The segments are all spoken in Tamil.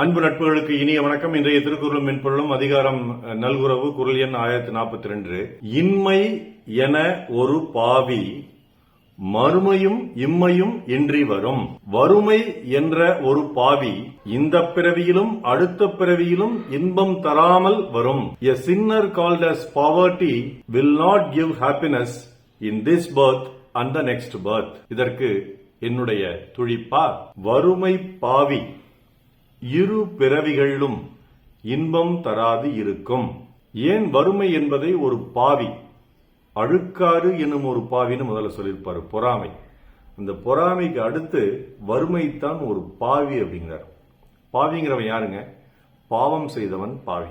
அன்பு நட்புகளுக்கு இனிய வணக்கம். இன்றைய திருக்குறளும் மென்பொருளும் அதிகாரம் நல்குறவு குரல் எண் ஆயிரத்தி நாற்பத்தி ரெண்டு இன்மை என ஒரு பாவி மறுமையும் இம்மையும் இன்றி வரும். வறுமை என்ற ஒரு பாவி இந்த பிறவியிலும் அடுத்த பிறவியிலும் இன்பம் தராமல் வரும். A sinner called as poverty will not give happiness in this birth and the next birth இதற்கு என்னுடைய துழிப்பா வறுமை பாவி இரு பிறவிகளிலும் இன்பம் தராது இருக்கும். ஏன் வறுமை என்பதை ஒரு பாவி அழுக்காறு என்னும் ஒரு பாவின்னு முதல்ல சொல்லியிருப்பாரு பொறாமை. அந்த பொறாமைக்கு அடுத்து வறுமைத்தான் ஒரு பாவி அப்படிங்கிறார். பாவிங்கிறவன் யாருங்க? பாவம் செய்தவன் பாவி.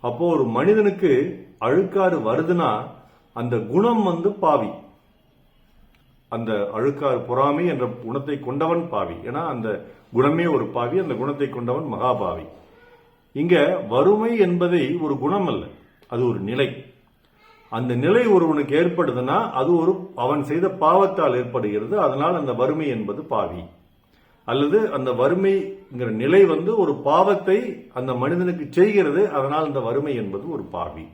அப்போ ஒரு மனிதனுக்கு அழுக்காறு வருதுன்னா அந்த குணம் வந்து பாவி. அந்த அழுக்காறு பொறாமை என்ற குணத்தை கொண்டவன் பாவி. ஏன்னா அந்த குணமே ஒரு பாவி அந்த குணத்தை கொண்டவன் மகாபாவி. இங்க வறுமை என்பதை ஒரு குணம் அல்ல அது ஒரு நிலை. அந்த நிலை ஒருவனுக்கு ஏற்படுதுன்னா அது ஒரு அவன் செய்த பாவத்தால் ஏற்படுகிறது அதனால் அந்த வறுமை என்பது பாவி. அல்லது அந்த வறுமைங்கிற நிலை வந்து ஒரு பாவத்தை அந்த மனிதனுக்கு செய்கிறது அதனால் அந்த வறுமை என்பது ஒரு பாவி.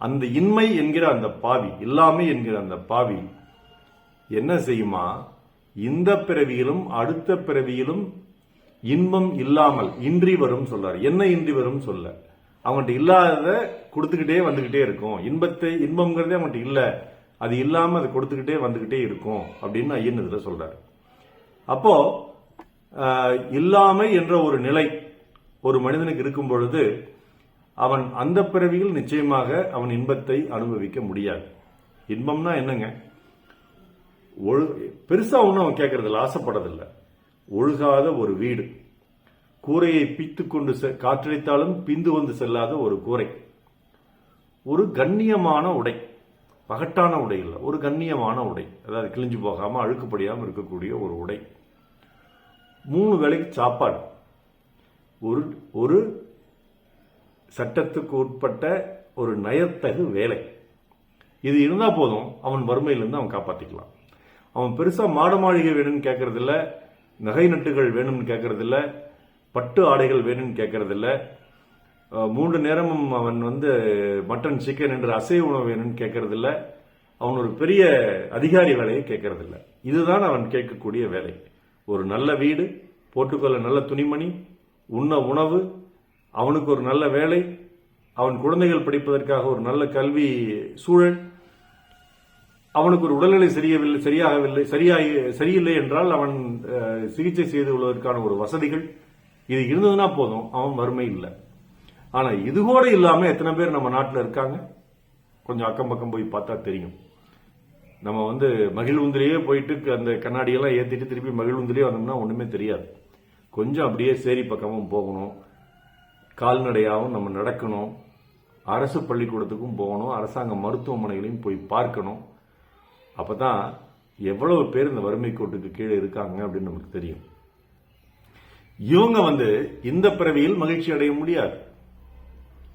அந்த இன்மை என்கிற அந்த பாவி இல்லாமை என்கிற அந்த பாவி என்ன செய்யுமா? இந்த பிறவியிலும் அடுத்த பிறவியிலும் இன்பம் இல்லாமல் இன்றி வரும் சொல்றாரு. என்ன இன்றி வரும் சொல்ல? அவன்கிட்ட இல்லாத கொடுத்துக்கிட்டே வந்துகிட்டே இருக்கும். இன்பத்தை இன்பம்ங்கிறதே அவன்கிட்ட இல்ல. அது இல்லாம அதை கொடுத்துக்கிட்டே வந்துகிட்டே இருக்கும் அப்படின்னு ஐயன் இதுல சொல்றாரு. அப்போ இல்லாமை என்ற ஒரு நிலை ஒரு மனிதனுக்கு இருக்கும் பொழுது அவன் அந்த பிறவியில் நிச்சயமாக அவன் இன்பத்தை அனுபவிக்க முடியாது. இன்பம்னா என்னங்க? ஒழு பெருசா ஒன்றும் அவன் கேட்கறதில்ல ஆசைப்படுறதில்ல. ஒழுகாத ஒரு வீடு. கூரையை பித்து கொண்டு செ- காற்றடித்தாலும் பிந்து வந்து செல்லாத ஒரு கூரை. ஒரு கண்ணியமான உடை. பகட்டான உடை இல்லை ஒரு கண்ணியமான உடை. அதாவது கிழிஞ்சு போகாம அழுக்குப்படியாமல் இருக்கக்கூடிய ஒரு உடை. மூணு வேலைக்கு சாப்பாடு. ஒரு ஒரு சட்டத்துக்கு உட்பட்ட ஒரு நயத்தகு வேலை. இது இருந்தால் போதும் அவன் வறுமையிலிருந்து அவன் காப்பாற்றிக்கலாம் அவன் பெருசாக மாட மாளிகை வேணும்னு கேட்கறதில்ல நகை நட்டுகள் வேணும்னு கேட்கறதில்ல பட்டு ஆடைகள் வேணும்னு கேட்கறது மூன்று நேரமும் அவன் வந்து மட்டன் சிக்கன் என்று அசைவ உணவு வேணும்னு கேட்கறது இல்ல அவன் ஒரு பெரிய அதிகாரி வேலையை கேட்கறது இதுதான் அவன் கேட்கக்கூடிய வேலை. ஒரு நல்ல வீடு போட்டுக்கொள்ள நல்ல துணிமணி உண்ண உணவு அவனுக்கு ஒரு நல்ல வேலை அவன் குழந்தைகள் படிப்பதற்காக ஒரு நல்ல கல்வி சூழல் அவனுக்கு ஒரு உடல்நிலை சரியவில்லை சரியாகவில்லை சரியாகி சரியில்லை என்றால் அவன் சிகிச்சை செய்து கொள்வதற்கான ஒரு வசதிகள் இது இருந்ததுன்னா போதும் அவன் வறுமை இல்லை. ஆனா இது கூட இல்லாம எத்தனை பேர் நம்ம நாட்டில் இருக்காங்க? கொஞ்சம் அக்கம் பக்கம் போய் பார்த்தா தெரியும். நம்ம வந்து மகிழ்வுந்திலேயே போயிட்டு அந்த கண்ணாடியெல்லாம் ஏத்திட்டு திருப்பி மகிழ்வுந்திலேயே வந்தோம்னா ஒண்ணுமே தெரியாது. கொஞ்சம் அப்படியே சேரி பக்கமும் போகணும். கால்நடையாகவும் நம்ம நடக்கணும். அரசு பள்ளிக்கூடத்துக்கும் போகணும். அரசாங்க மருத்துவமனைகளையும் போய் பார்க்கணும். அப்போ தான் எவ்வளவு பேர் இந்த வறுமை கோட்டுக்கு கீழே இருக்காங்க அப்படின்னு நமக்கு தெரியும். இவங்க வந்து இந்த பிறவியில் மகிழ்ச்சி அடைய முடியாது.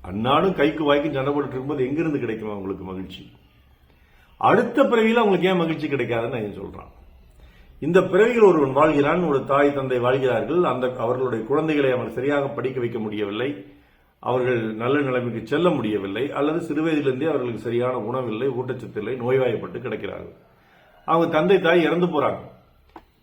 அந்நாடும் கைக்கு வாய்க்கும் சண்டை போட்டுட்டு இருக்கும்போது எங்கிருந்து கிடைக்கும் அவங்களுக்கு மகிழ்ச்சி? அடுத்த பிறவியில் அவங்களுக்கு ஏன் மகிழ்ச்சி கிடைக்காதுன்னு நான் சொல்றான். இந்த பிறவியில் ஒருவன் வாழ்கிறான் ஒரு தாய் தந்தை வாழ்கிறார்கள் அந்த அவர்களுடைய குழந்தைகளை அவன் சரியாக படிக்க வைக்க முடியவில்லை. அவர்கள் நல்ல நிலைமைக்கு செல்ல முடியவில்லை அல்லது சிறுவயதிலிருந்தே அவர்களுக்கு சரியான உணவில்லை ஊட்டச்சத்து இல்லை நோய்வாய்ப்பட்டு கிடக்கிறார்கள். அவங்க தந்தை தாய் இறந்து போறாங்க.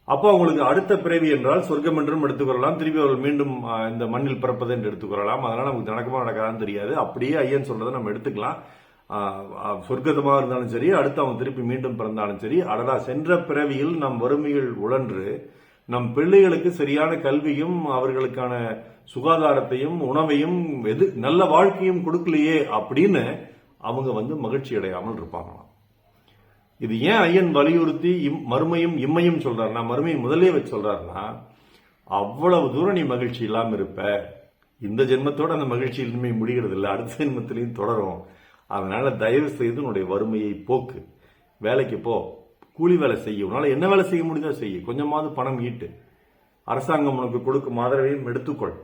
அப்போ அவங்களுக்கு அடுத்த பிறவி என்றால் சொர்க்கம் என்றும் எடுத்துக்கொள்ளலாம் திருப்பி அவர்கள் மீண்டும் இந்த மண்ணில் பிறப்பது என்று எடுத்துக்கொள்ளலாம். அதனால நமக்கு நடக்குமா நடக்காதான்னு தெரியாது. அப்படியே ஐயன் சொல்றதை நம்ம எடுத்துக்கலாம். சொர்க்கதமாக இருந்தாலும் சரி அடுத்து அவன் திருப்பி மீண்டும் பிறந்தாலும் சரி அடடா சென்ற பிறவியில் நம் வறுமைகள் உழன்று நம் பிள்ளைகளுக்கு சரியான கல்வியும் அவர்களுக்கான சுகாதாரத்தையும் உணவையும் எது நல்ல வாழ்க்கையும் கொடுக்கலையே அப்படின்னு அவங்க வந்து மகிழ்ச்சி அடையாமல் இருப்பாங்களாம். இது ஏன் ஐயன் வலியுறுத்தி இம்- மறுமையும் இம்மையும் சொல்றாருன்னா மறுமையை முதலே வச்சு சொல்றாருன்னா அவ்வளவு தூரம் நீ மகிழ்ச்சி இல்லாமல் இருப்ப. இந்த ஜென்மத்தோட அந்த மகிழ்ச்சி இனிமே முடிகிறது இல்லை அடுத்த ஜென்மத்திலையும் தொடரும். அதனால தயவு செய்து உன்னுடைய வறுமையை போக்கு. வேலைக்கு போ. கூலி வேலை செய்ய உன்னால என்ன வேலை செய்ய முடியுதோ செய்ய கொஞ்சமாவது பணம் ஈட்டு. அரசாங்கம் உனக்கு கொடுக்கும் ஆதரவையும் எடுத்துக்கொள்.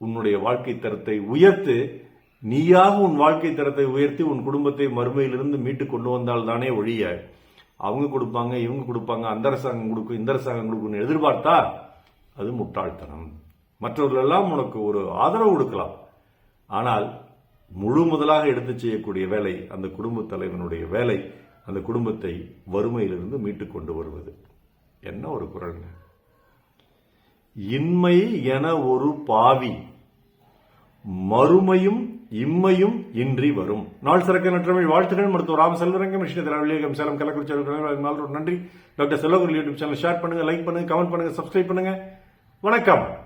உன்னுடைய வாழ்க்கை தரத்தை உயர்த்து நீயாக உன் வாழ்க்கை தரத்தை உயர்த்தி உன் குடும்பத்தை மறுமையிலிருந்து மீட்டு கொண்டு வந்தால் தானே ஒழிய அவங்க கொடுப்பாங்க இவங்க கொடுப்பாங்க அந்த அரசாங்கம் கொடுக்கும் இந்த அரசாங்கம் கொடுக்கும்னு எதிர்பார்த்தா அது முட்டாள்தனம். மற்றவர்களெல்லாம் உனக்கு ஒரு ஆதரவு கொடுக்கலாம். ஆனால் முழு முதலாக எடுத்து செய்யக்கூடிய வேலை அந்த குடும்பத் தலைவனுடைய வேலை. அந்த குடும்பத்தை வறுமையிலிருந்து மீட்டு கொண்டு வருவது. என்ன ஒரு குரல்ங்க? இன்மை என ஒரு பாவி மறுமையும் இம்மையும் இன்றி வரும். நாள் சிறக்க நற்றமிழ் வாழ்த்துக்கள். மருத்துவர் ராம செல்வரங்கம் விஷயத்தில் சேலம் கலக்குறிச்சி நாள் நன்றி. Doctor Selvaguru YouTube channel share பண்ணுங்க லைக் பண்ணுங்க கமெண்ட் பண்ணுங்க சப்ஸ்கிரைப் பண்ணுங்க. வணக்கம்.